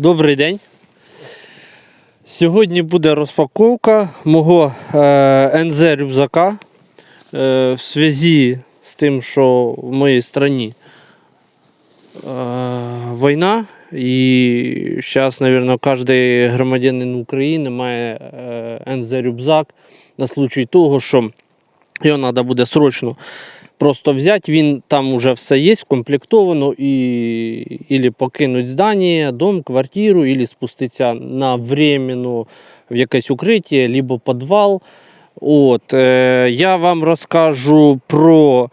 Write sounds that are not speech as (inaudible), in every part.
Добрий день. Сьогодні буде розпаковка мого е, НЗ рюкзака е, в зв'язку з тим, що в моїй країні е, війна. І зараз, мабуть, кожен громадянин України має НЗ рюкзак на случай того, що його треба буде срочно просто взяти, він там уже все є, скомплектовано, і ілі покинуть здання, дом, квартиру, ілі спуститися на временну в якесь укриття, либо підвал. От, е, я вам розкажу про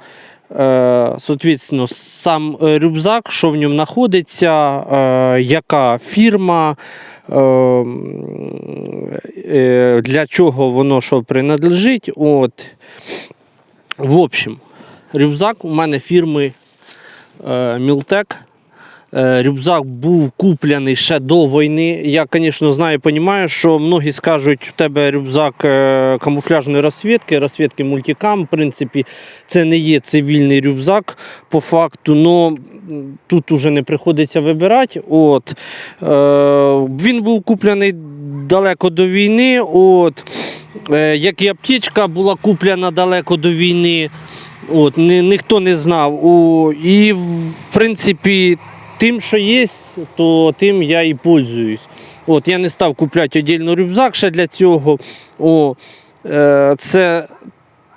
е, соответственно, сам е, рюкзак, що в ньому знаходиться, е, яка фірма, е, е, для чого воно що принадлежить. От. В общем, рюкзак у мене фірми Мілтек. Е, Рюкзак був куплений ще до війни. Я, звісно, знаю і розумію, що многі скажуть, у тебе рюкзак е, камуфляжної розсвітки, розсвітки мультикам. В принципі, це не є цивільний рюкзак по факту, але тут уже не приходиться вибирати. От. Е, Він був куплений далеко до війни. От. Як і аптечка була куплена далеко до війни. От, ні, ніхто не знав. О, і в принципі, тим, що є, то тим я і пользуюсь. От, я не став купляти віддільно рюкзак ще для цього. О, е, це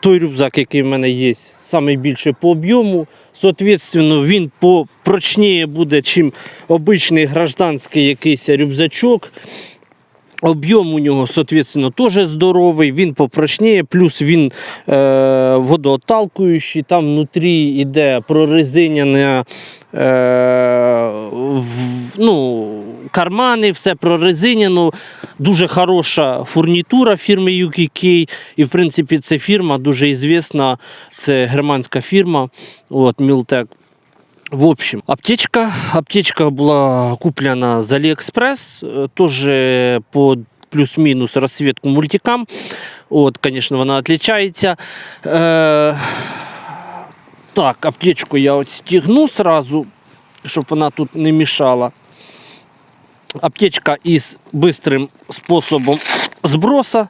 той рюкзак, який в мене є, найбільший по об'єму. Соответственно, він попрочніше буде, чим обичний гражданський якийсь рюкзачок. Об'єм у нього, соответственно, теж здоровий, він попрочніє, плюс він е, водоотталкуючий, там внутрі йде прорезиняне е, ну, кармани, все прорезиняно. Дуже хороша фурнітура фірми UKK. І, в принципі, ця фірма дуже ізвісна, це германська фірма, от, Miltec. В общем, аптечка. Аптечка була куплена з Алиэкспресс, э, тоже по плюс-мінус розсвітку мультикам. От, звісно, вона відрізняється. Е, так, аптечку я от стігну сразу, щоб вона тут не мішала. Аптечка із бистрим способом зброса.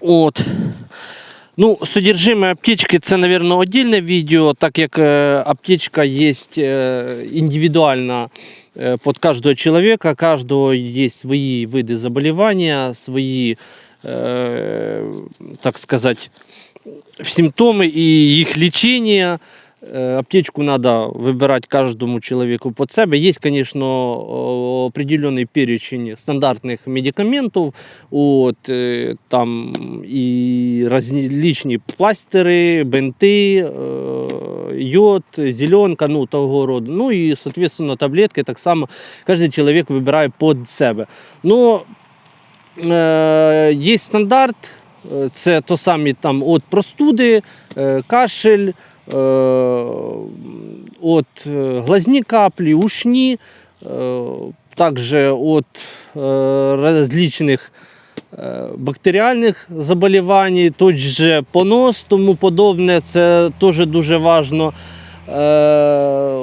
От. Ну, содержимое аптечки це, наверное, отдельное видео, так як э, аптечка есть э, индивидуально э, под каждого человека, каждого есть свои виды заболевания, свои, э, так сказать, симптомы и их лечение. Э, Аптечку надо выбирать каждому человеку под себя. Есть, конечно, о- определенный перечень стандартных медикаментов, от, э, там и различные пластыри, бинти, э, йод, зеленка, ну, того роду. Ну и, соответственно, таблетки так само кожен чоловік вибирає під себе. Ну, е, є стандарт, е, це то самі там от простуди, е, кашель, е, от е, глазні каплі, ушні, е, також от е, различних е, бактеріальних заболівань, той же понос, тому подобне, це теж дуже важливо. Е,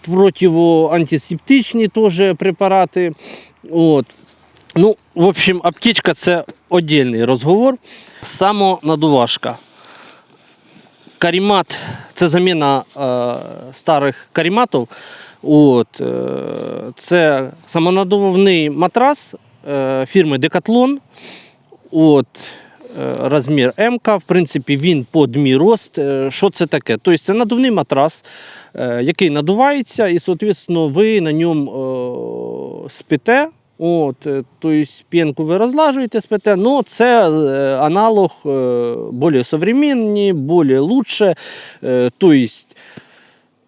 противоантисептичні теж препарати. От. Ну, в общем, аптечка це віддільний розговор. Самонадувашка. Карімат це заміна е, старих каріматів. От, е, це самонадувний матрас е, фірми Decathlon. От, е, розмір М. В принципі, він під мій рост. Е, Що це таке? Тобто це надувний матрас, е, який надувається, і, соответственно, ви на ньому е, спите. От, е, тобто п'янку ви розлажуєте, спите, але це е, аналог е, більш современний, більш лучше. Тобто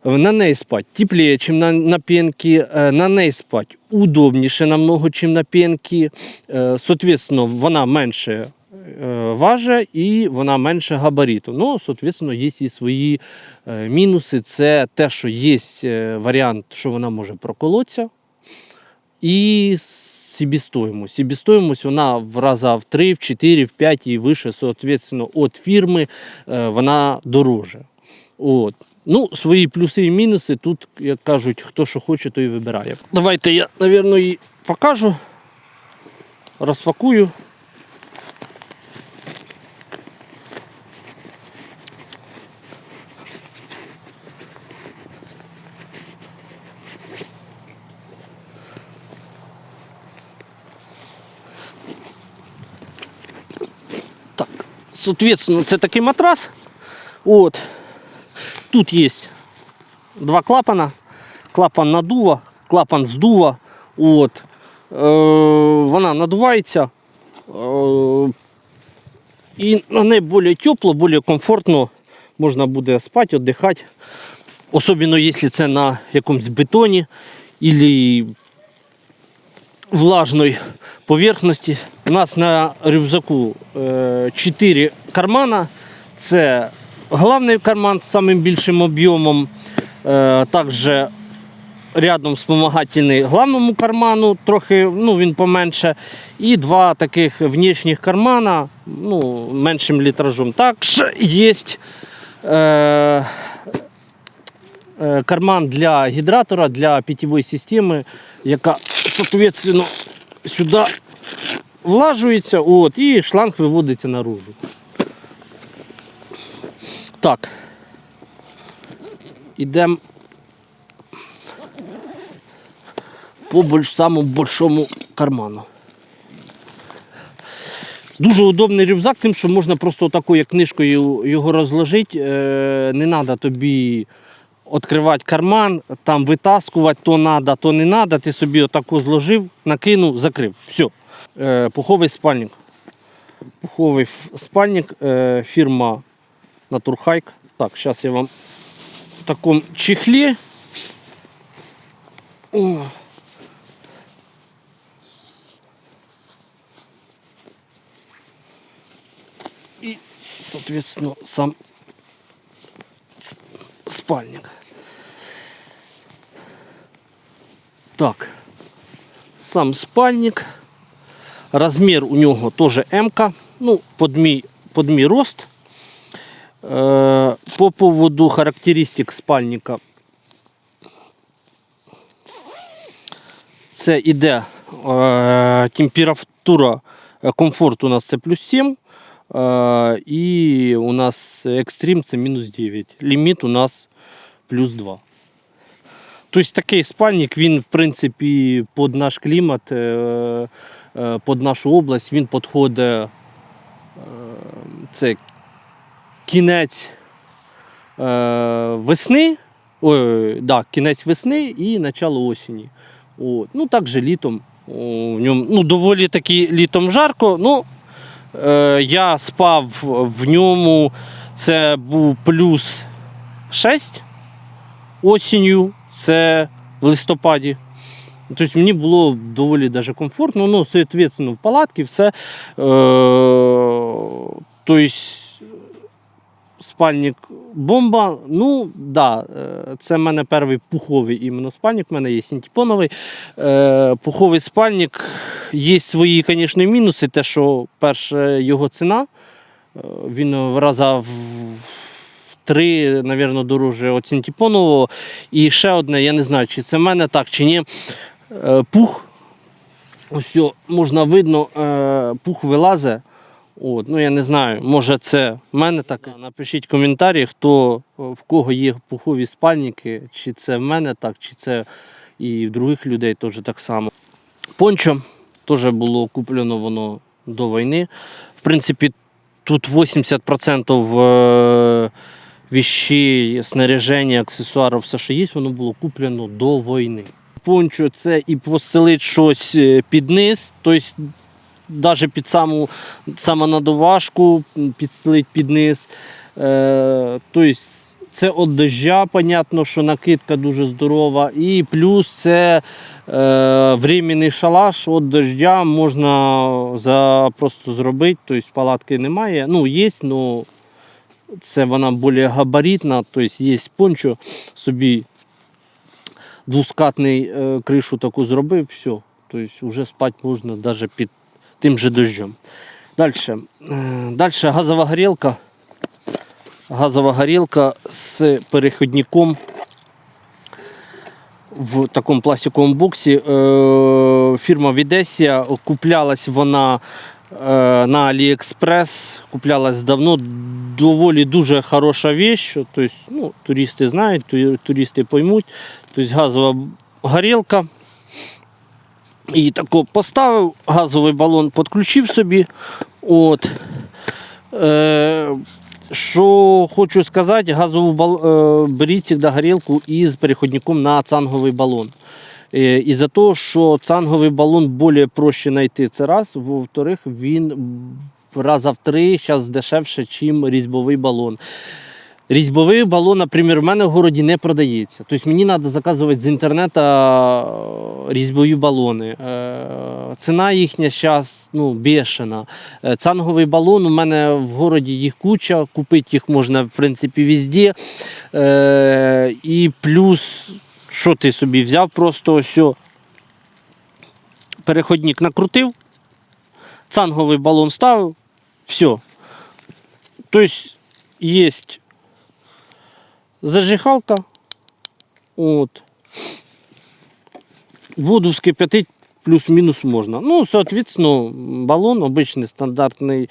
на неї спать тепліше, ніж на, на пенці, е, на неї спать удобніше намного, ніж на пенці. Е, Соответственно, вона менше важить і вона менше габариту. Ну, соответственно, є і свої мінуси. Це те, що є варіант, що вона може проколотися. І себестоимость. Себестоимость вона в раза в 3, в 4, в 5 і вище, соответственно, від фірми е, вона дороже. От. Ну, свої плюси і мінуси тут, як кажуть, хто що хоче, той і вибирає. Давайте я, мабуть, її покажу, розпакую. Соответственно, це такий матрас. От. Тут є два клапана. Клапан надува, клапан здува. От. Е, вона надувається. Е, і на неї більш тепло, більш комфортно можна буде спати, віддихати. Особливо, якщо це на якомусь бетоні або влажної поверхності. У нас на рюкзаку 4 кармана. Це головний карман з самим більшим об'ємом. Е, Також рядом вспомагательний главному карману, трохи ну, він поменше. І два таких внешніх кармана ну, меншим літражом. Також є е, е, карман для гідратора, для питьової системи, яка, соответственно, сюди влажується от, і шланг виводиться наружу. Так. Ідемо по самому большому карману. Дуже удобний рюкзак, тим, що можна просто такою книжкою його розложити. Е, Не треба тобі відкривати карман, там витаскувати, то треба, то не треба. Ти собі отаку зложив, накинув, закрив. Все. Пуховий спальник. Пуховий спальник, е, фірма Натурхайк. Так, зараз я вам в такому чехлі. О. И, соответственно, сам спальник. Так, сам спальник. Размер у нього теж М-ка. Ну, под мій, под мій рост. Е, По поводу характеристик спальника. Це іде е, температура е, комфорт у нас це плюс 7. Е, і у нас екстрім це мінус 9. Ліміт у нас плюс 2. Тобто такий спальник, він в принципі під наш клімат, е, е, під нашу область, він підходить. е, Це кінець весни, ой, да, кінець весни і начало осені. От. Ну, також літом. В ньому, ну, доволі таки літом жарко. Ну, е, я спав в ньому, це був плюс 6 осінню, це в листопаді. Тобто мені було доволі даже комфортно. Ну, соответственно, в палатці все. Тобто, спальник бомба. Ну, да, е, це в мене перший пуховий іменно спальник, в мене є синтепоновий. Е, пуховий спальник. Є свої, звісно, мінуси, те, що перше його ціна. Він в три, мабуть, дороже від синтепонового. І ще одне, я не знаю, чи це в мене так, чи ні. Е, Пух. Ось можна видно, е, пух вилазить. От, ну я не знаю, може це в мене так. Напишіть коментарі, хто е, в кого є пухові спальники, чи це в мене так, чи це і в других людей теж так само. Пончо теж було куплено воно до війни. В принципі, тут 80% е, вещей, снаряження, аксесуарів, все, що є, воно було куплено до війни. Пончо це і постелить щось е, під низ, тобто навіть під саму самонадувашку підстелить під низ. Тобто це від дождя, понятно, що накидка дуже здорова. І плюс це е, временний шалаш від дождя можна за, просто зробити. Тобто палатки немає. Ну, є, але це вона більш габаритна, тобто є пончо, собі двускатний е, кришу таку зробив, все. Тобто вже спати можна навіть під тим же дождем. Далі. Далі газова горілка. газова горілка з переходником в такому пластиковому боксі. Е, Фірма Відесія. Куплялась вона е, на AliExpress. Куплялась давно. Доволі дуже хороша вещь. Тобто, ну, туристи знають, ту- туристи поймуть. Тобто газова горілка. І тако поставив газовий балон, підключив собі. От. Е, що хочу сказати, газову бал... е, беріть завжди горілку із переходником на цанговий балон. Е, і за того, що цанговий балон більш проще знайти, це раз. Во-вторых, він раза в три зараз дешевше, ніж різьбовий балон. Різьбовий балон, наприклад, в мене в городі не продається. Тобто мені треба заказувати з інтернету е, різьбові балони. Е, Ціна їхня зараз ну, бешена. Цанговий балон у мене в городі їх куча, купити їх можна в принципі везде. І плюс, що ти собі взяв, просто ось. Переходник накрутив, цанговий балон ставив, все. Тобто є зажигалка. От. Воду вскипятить плюс-мінус можна. Ну, соответственно, балон, обичний стандартний е,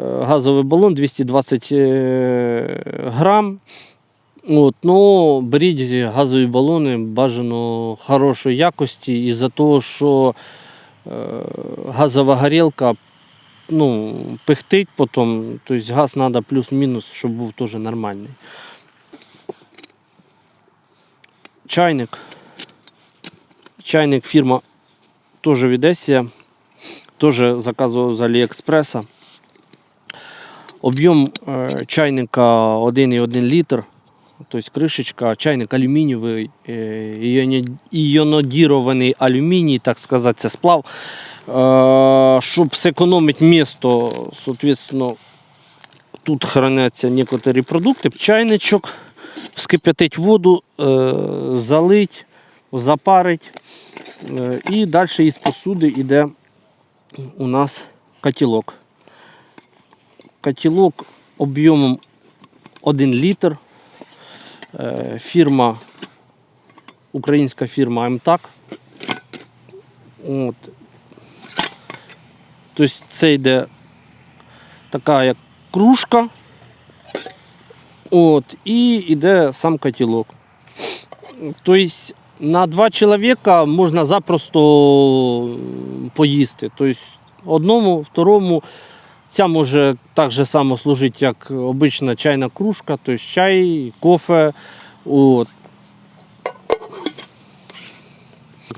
газовий балон 220 е, грам. От, ну, беріть газові балони бажано хорошої якості із-за того, що е, газова горілка ну, пихтить потім, тобто газ треба плюс-мінус, щоб був теж нормальний. Чайник. Чайник фірма теж Відесія. Теж заказував з Аліекспреса. Об'єм е, чайника 1,1 літр. Тобто кришечка, чайник алюмінієвий, іонодірований алюміній, так сказати, це сплав. Щоб зекономити місто, соответственно, тут храняться некоторі продукти. Чайничок, вскип'ятить воду, е, залить, запарить. І далі із посуди йде у нас котілок. Котілок об'ємом 1 літр. Е, Фірма, українська фірма МТАК. От. Тобто це йде така як кружка. От, і йде сам котілок. Тобто на два чоловіка можна запросто поїсти. Тобто одному, второму ця може так же само служити, як обична чайна кружка, тобто чай, кофе. От.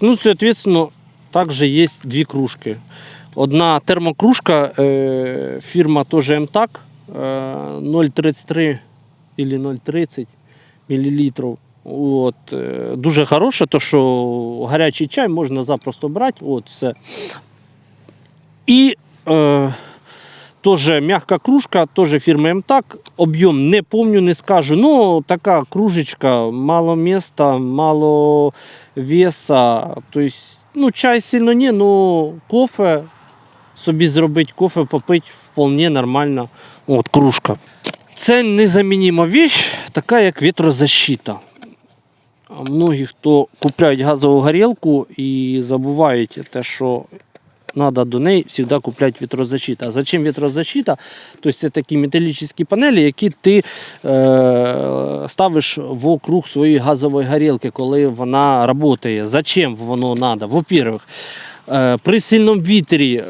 Ну, соответственно, також є дві кружки. Одна термокружка, фірма теж МТАК, е, 0,33 или 0,30 мл. От, дуже хороша, то що гарячий чай можна запросто брати. От, все. І е, теж м'яка кружка, теж фірми МТАК. Об'єм не помню, не скажу. Ну, така кружечка, мало міста, мало веса. Тобто, ну, чай сильно не, ну кофе. Собі зробити кофе, попити вполне нормально. От кружка. Це незамінима вещь, така як вітрозащита. Многі, хто купляють газову горілку і забувають те, що треба до неї завжди купляти вітрозащита. А зачем вітрозащита? Тобто це такі металічні панелі, які ти е, ставиш вокруг своєї газової горілки, коли вона працює. Зачем воно треба? Во-первых, е, при сильному вітрі е,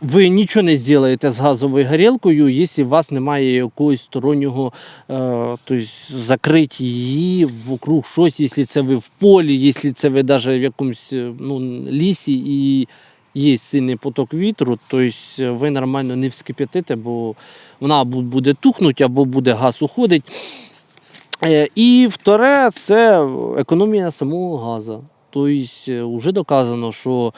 ви нічого не зробите з газовою горілкою, якщо у вас немає якогось стороннього, е, тобто закрити її вокруг щось, якщо це ви в полі, якщо це ви навіть в якомусь е, ну, лісі і є сильний поток вітру, тобто ви нормально не вскип'ятите, бо вона буде тухнути, або буде газ уходити. Е, І вторе це економія самого газу. Тобто вже доказано, що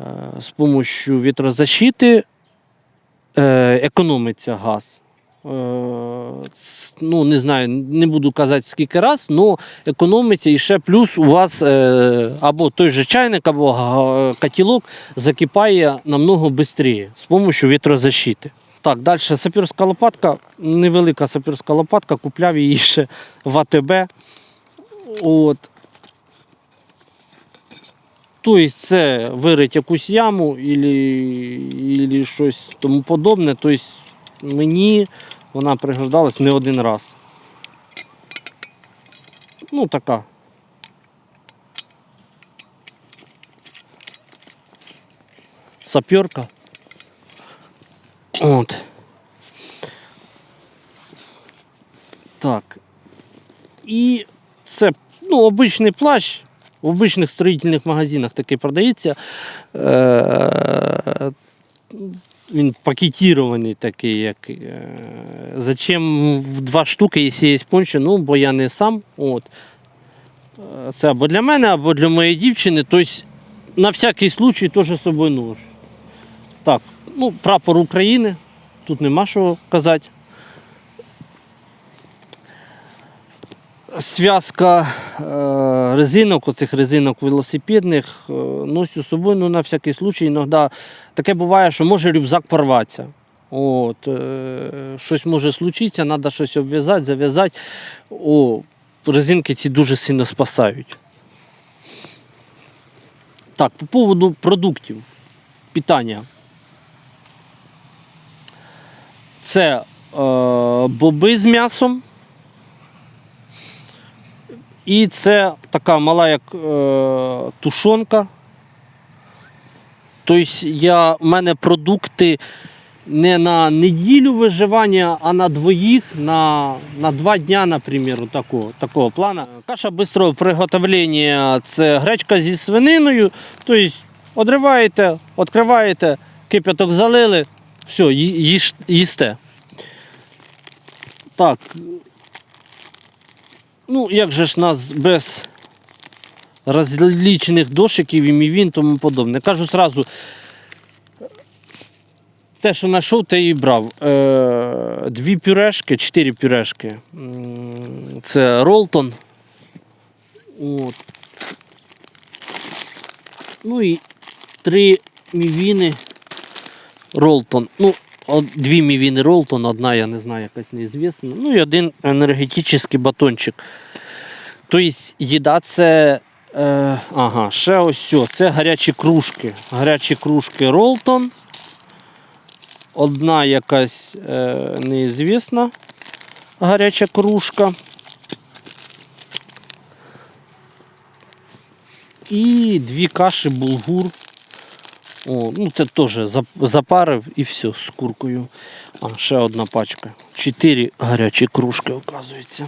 е, з допомогою вітрозащити е, економиться газ. Е, Ну, не знаю, не буду казати скільки раз, але економиться і ще плюс у вас е, або той же чайник, або котілок закипає намного швидше з допомогою вітрозащити. Так, далі сапірська лопатка, невелика сапірська лопатка, купляв її ще в АТБ. От. Тобто це вирить якусь яму і щось тому подобне. Тобто мені вона пригождалась не один раз. Ну, така. Саперка. От. Так. І це ну, обичний плащ. В обичних строїтельних магазинах такий продається. Е, Він пакетірований такий, як. е, Зачем два штуки, якщо є пончо, ну, бо я не сам. От. Е, Це або для мене, або для моєї дівчини. Тобто, на всякий случай теж з собою нож. Так, ну, прапор України. Тут нема що казати. Зв'язка е, резинок, оцих резинок велосипедних, е, ношу з собою ну, на всякий случай. Іноді таке буває, що може рюкзак порватися. От, е, щось може случитися, треба щось обв'язати, зав'язати. О, резинки ці дуже сильно спасають. Так, по поводу продуктів питання. Це е, боби з м'ясом. І це така мала як е, тушонка. Тобто я, в мене продукти не на неділю виживання, а на двоїх, на, на два дня, наприклад, такого, такого плану. Каша швидкого приготовлення це гречка зі свининою. Тобто одриваєте, відкриваєте, кипяток залили, все, їсте. Так. Ну, як же ж нас без розлічених дошиків і мівін тому подобне. Кажу сразу, те, що знайшов, те і брав. Е, дві пюрешки, чотири пюрешки. Це Ролтон. От. Ну і три мівіни Ролтон. Ну, дві мівіни Ролтон, одна, я не знаю, якась неізвісна. Ну і один енергетичний батончик. Тобто їда це. Е, ага, ще ось сьо, це гарячі кружки. Гарячі кружки Ролтон. Одна якась е, неізвісна гаряча кружка. І дві каші булгур. О, ну це теж запарив і все з куркою. А, ще одна пачка. Чотири гарячі кружки, оказується.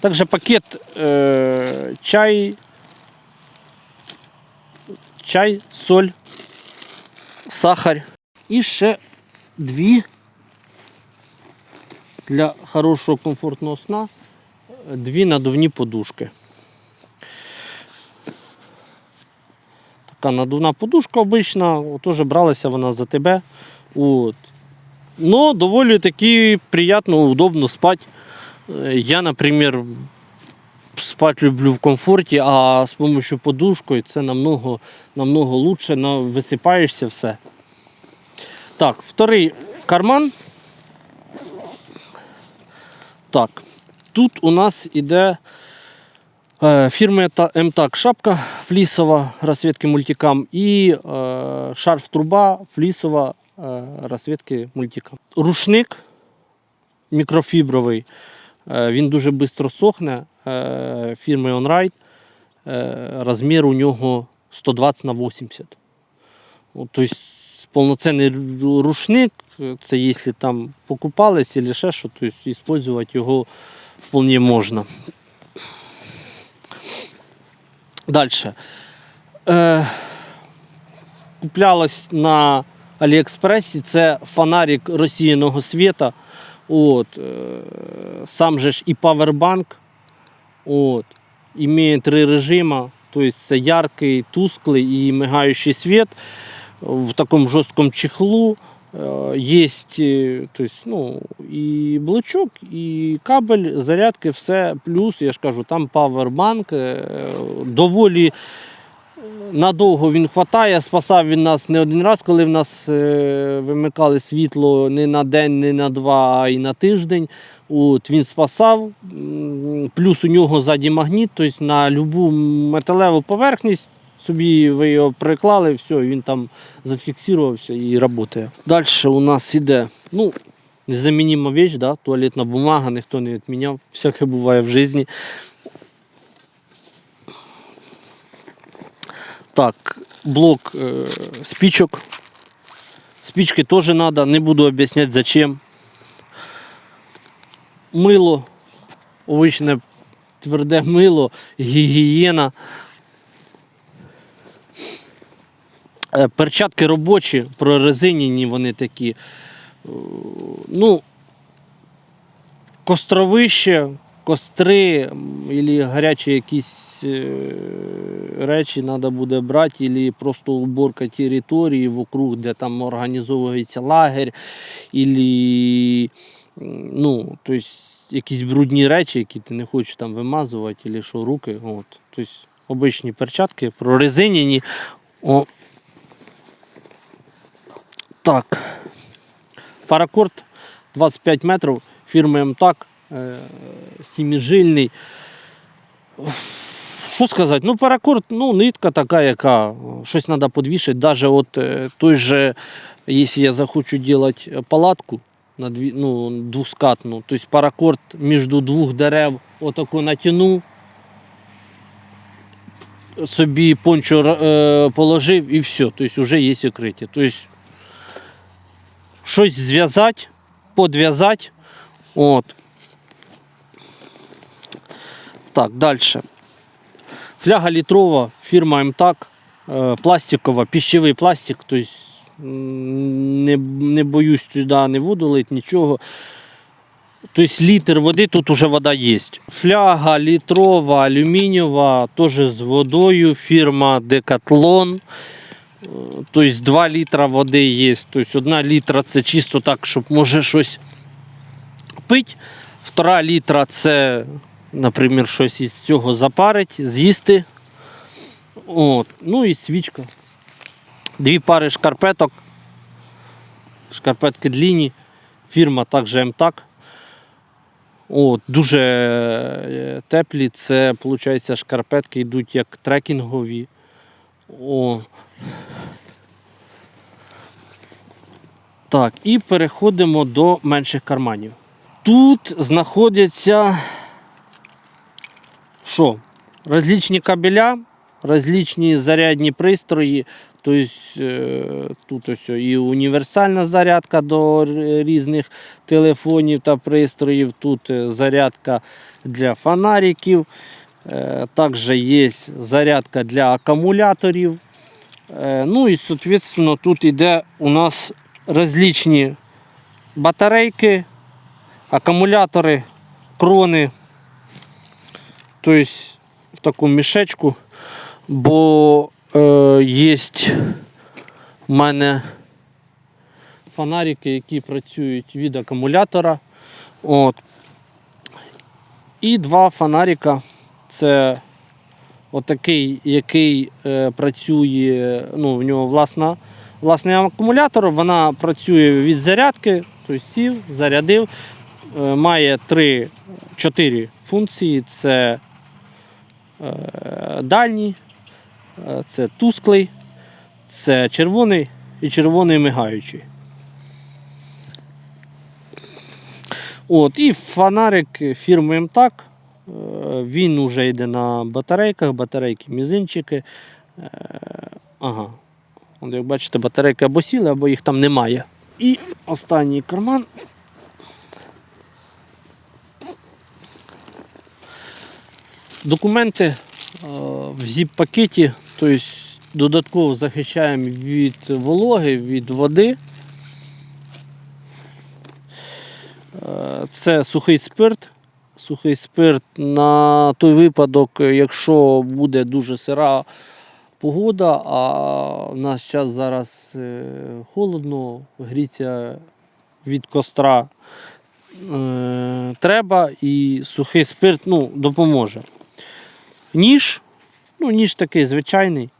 Також пакет е, чай, чай, соль, сахар. І ще дві для хорошого комфортного сна. Дві надувні подушки. Така надувна подушка обична, теж бралася вона за тебе. От. Но доволі таки приємно, удобно спати. Е, Я, наприклад, спать люблю в комфорті, а з допомогою подушкою це намного, намного лучше, висипаєшся все. Так, вторий карман. Так, тут у нас іде фірми та- МТАК шапка флісова розсвітки мультикам і е, шарф труба флісова е, розсвітки мультикам. Рушник мікрофібровий. Е, Він дуже швидко сохне е, фірми OnRide. Е, Розмір у нього 120 на 80. От, тобто повноцінний ру- рушник, е, це якщо там покупались або ще що, то есть, використовувати його вполне можна. Далі. Е, куплялось на Аліекспресі це фонарик розсіяного світа. От, е, сам же ж і павербанк. От, імеє три режима. Тобто це яркий, тусклий і мигаючий світ в такому жорсткому чехлу. Є то есть, ну, і блочок, і кабель, зарядки, все. Плюс, я ж кажу, там павербанк е, доволі надовго він хватає, спасав він нас не один раз, коли в нас е, вимикали світло не на день, не на два, а й на тиждень. От, він спасав, плюс у нього ззаді магніт, тобто на будь-яку металеву поверхність собі ви його приклали, все, він там зафіксувався і працює. Далі у нас іде, ну, незамінима вещь, да? туалетна бумага, ніхто не відміняв, всяке буває в житті. Так, блок е, спичок. Спички тоже надо, не буду объяснять зачем. Мило, обычне тверде мило, гігієна. Е, Перчатки робочі, прорезинені вони такі. Е, Ну, костровище, костри або гарячі якісь е, речі треба буде брати, або просто уборка території вокруг, де там організовується лагерь, або ну, тобто, якісь брудні речі, які ти не хочеш там вимазувати, або що руки. От. Тобто, обичні перчатки, прорезинені. О. Так. Паракорд 25 метрів, фірми МТАК, е, сіміжильний. Що сказати? Ну, паракорд, ну, нитка така, яка щось треба підвішати. Навіть от е, той же, якщо я захочу робити палатку на дві, ну, двускатну, тобто паракорд між двох дерев отако натягнув, собі пончо е, положив і все. Тобто вже є укриття. Тобто щось зв'язати, подв'язати. От. Так, далі. Фляга літрова, фірма МТАК, е, пластикова, піщевий пластик, тобто не, не боюсь туди не воду лить, нічого. Тобто літр води, тут вже вода є. Фляга літрова, алюмінієва, теж з водою, фірма Decathlon. Тобто 2 літра води є. Тобто 1 літра це чисто так, щоб може щось пити. Втора літра це, наприклад, щось із цього запарить, з'їсти. От. Ну і свічка. Дві пари шкарпеток. Шкарпетки длінні. Фірма також МТАК. От, дуже е, теплі. Це, виходить, шкарпетки йдуть як трекінгові. О. Так, і переходимо до менших карманів. Тут знаходяться що? Розлічні кабеля, розлічні зарядні пристрої. Тобто тут ось і універсальна зарядка до різних телефонів та пристроїв. Тут е, зарядка для фонариків. Е, Також є зарядка для акумуляторів. Е, Ну і, соответственно, тут йде у нас розлічні батарейки, акумулятори, крони. Тобто в такому мішечку, бо е, є в мене фонарики, які працюють від акумулятора. От. І два фонарика. Це отакий, який е, працює, ну, в нього власна, власний акумулятор, вона працює від зарядки, тобто сів, зарядив. Е, має 3-4 функції. Це е, дальній, е, це тусклий, це червоний і червоний мигаючий. От, і фонарик фірми МТАК. Е, Він вже йде на батарейках, батарейки мізинчики. Е, Ага. Як бачите, батарейки або сіли, або їх там немає. І останній карман. Документи е, в зіп-пакеті, тобто додатково захищаємо від вологи, від води. Це сухий спирт. Сухий спирт на той випадок, якщо буде дуже сира погода, а в нас час зараз е, холодно, гріться від костра е, треба і сухий спирт ну, допоможе. Ніж, ну ніж такий звичайний.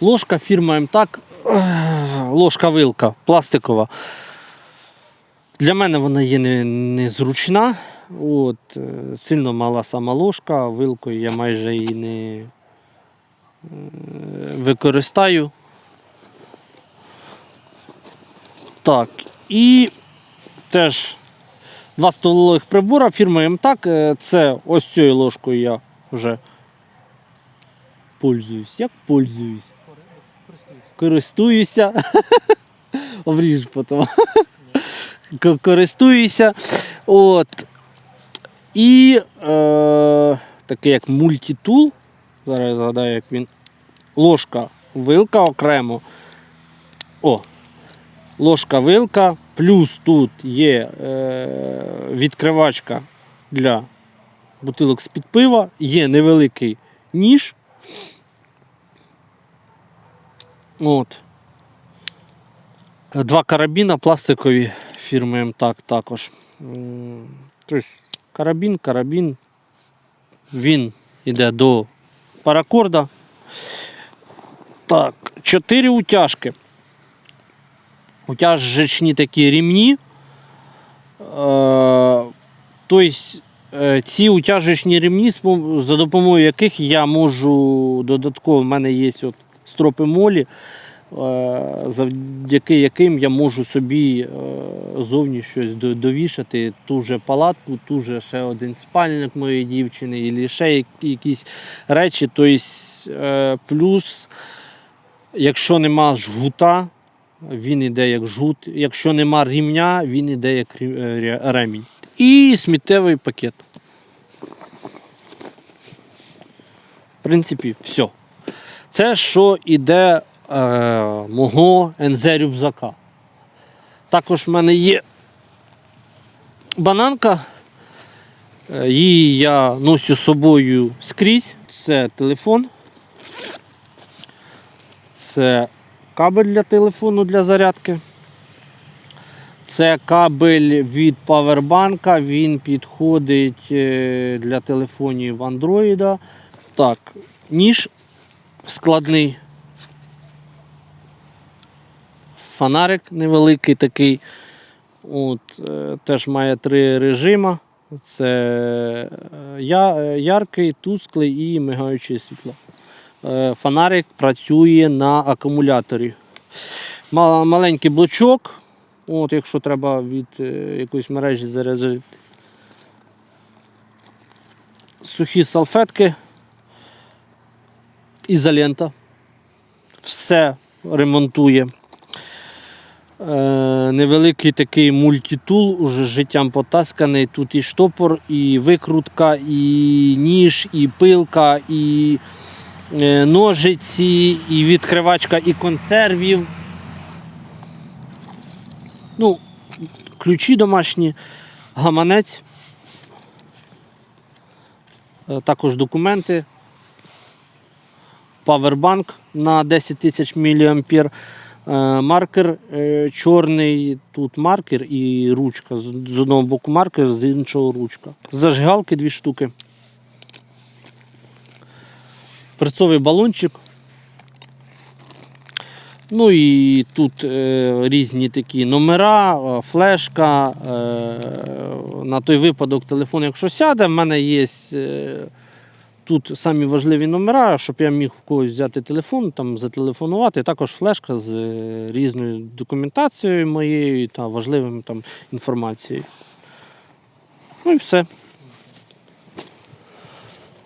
Ложка фірма МТАК, ложка-вилка пластикова. Для мене вона є не- незручна. От, е, сильно мала сама ложка, вилкою я майже її не е, використаю. Так, і теж два столових прибора фірми МТАК. Е, Це ось цією ложкою я вже пользуюсь. Як пользуюсь? Користуюся. (laughs) Обріж потім. Ко- Користуюся. От. І е, таке як мультитул. Зараз я згадаю, як він. Ложка, вилка окремо. О, ложка вилка, плюс тут є е, відкривачка для бутилок з-під пива, є невеликий ніж. От. Два карабіна пластикові фірми МТАК також. Тобто карабін, карабін. Він йде до паракорда. Так, чотири утяжки утяжечні такі рівні. Тобто ці утяжечні рівні, за допомогою яких я можу додатково, в мене є от стропи молі, завдяки яким я можу собі е, зовні щось довішати, ту же палатку, ту же ще один спальник моєї дівчини, і ще якісь речі. Тобто, е, плюс, якщо нема жгута, він іде як жгут. Якщо нема рівня, він іде як е, ремінь. І сміттєвий пакет. В принципі, все. Це що іде е, мого НЗ рюкзака. Також в мене є бананка. Е, Її я носю з собою скрізь. Це телефон. Це кабель для телефону для зарядки. Це кабель від павербанка, він підходить е, для телефонів Android. Так, ніж складний. Фонарик невеликий такий. От, е, теж має три режими. Це е, е, яркий, тусклий і мигаюче світло. Фонарик працює на акумуляторі. Маленький блочок. От, якщо треба від якоїсь мережі заряджати. Сухі салфетки. Ізолента. Все ремонтує. Е, невеликий такий мультитул, уже життям потасканий. Тут і штопор, і викрутка, і ніж, і пилка, і е, ножиці, і відкривачка і консервів. Ну, ключі домашні, гаманець. Е, Також документи. Павербанк на 10 тисяч мА. Маркер е, чорний, тут маркер і ручка. З одного боку маркер, з іншого ручка. Зажигалки дві штуки. Перцовий балончик. Ну і тут е, різні такі номера, е, флешка. Е, на той випадок телефон, якщо сяде, в мене є е, тут самі важливі номера, щоб я міг у когось взяти телефон, там зателефонувати. Також флешка з е, різною документацією моєю та важливим там інформацією. Ну і все.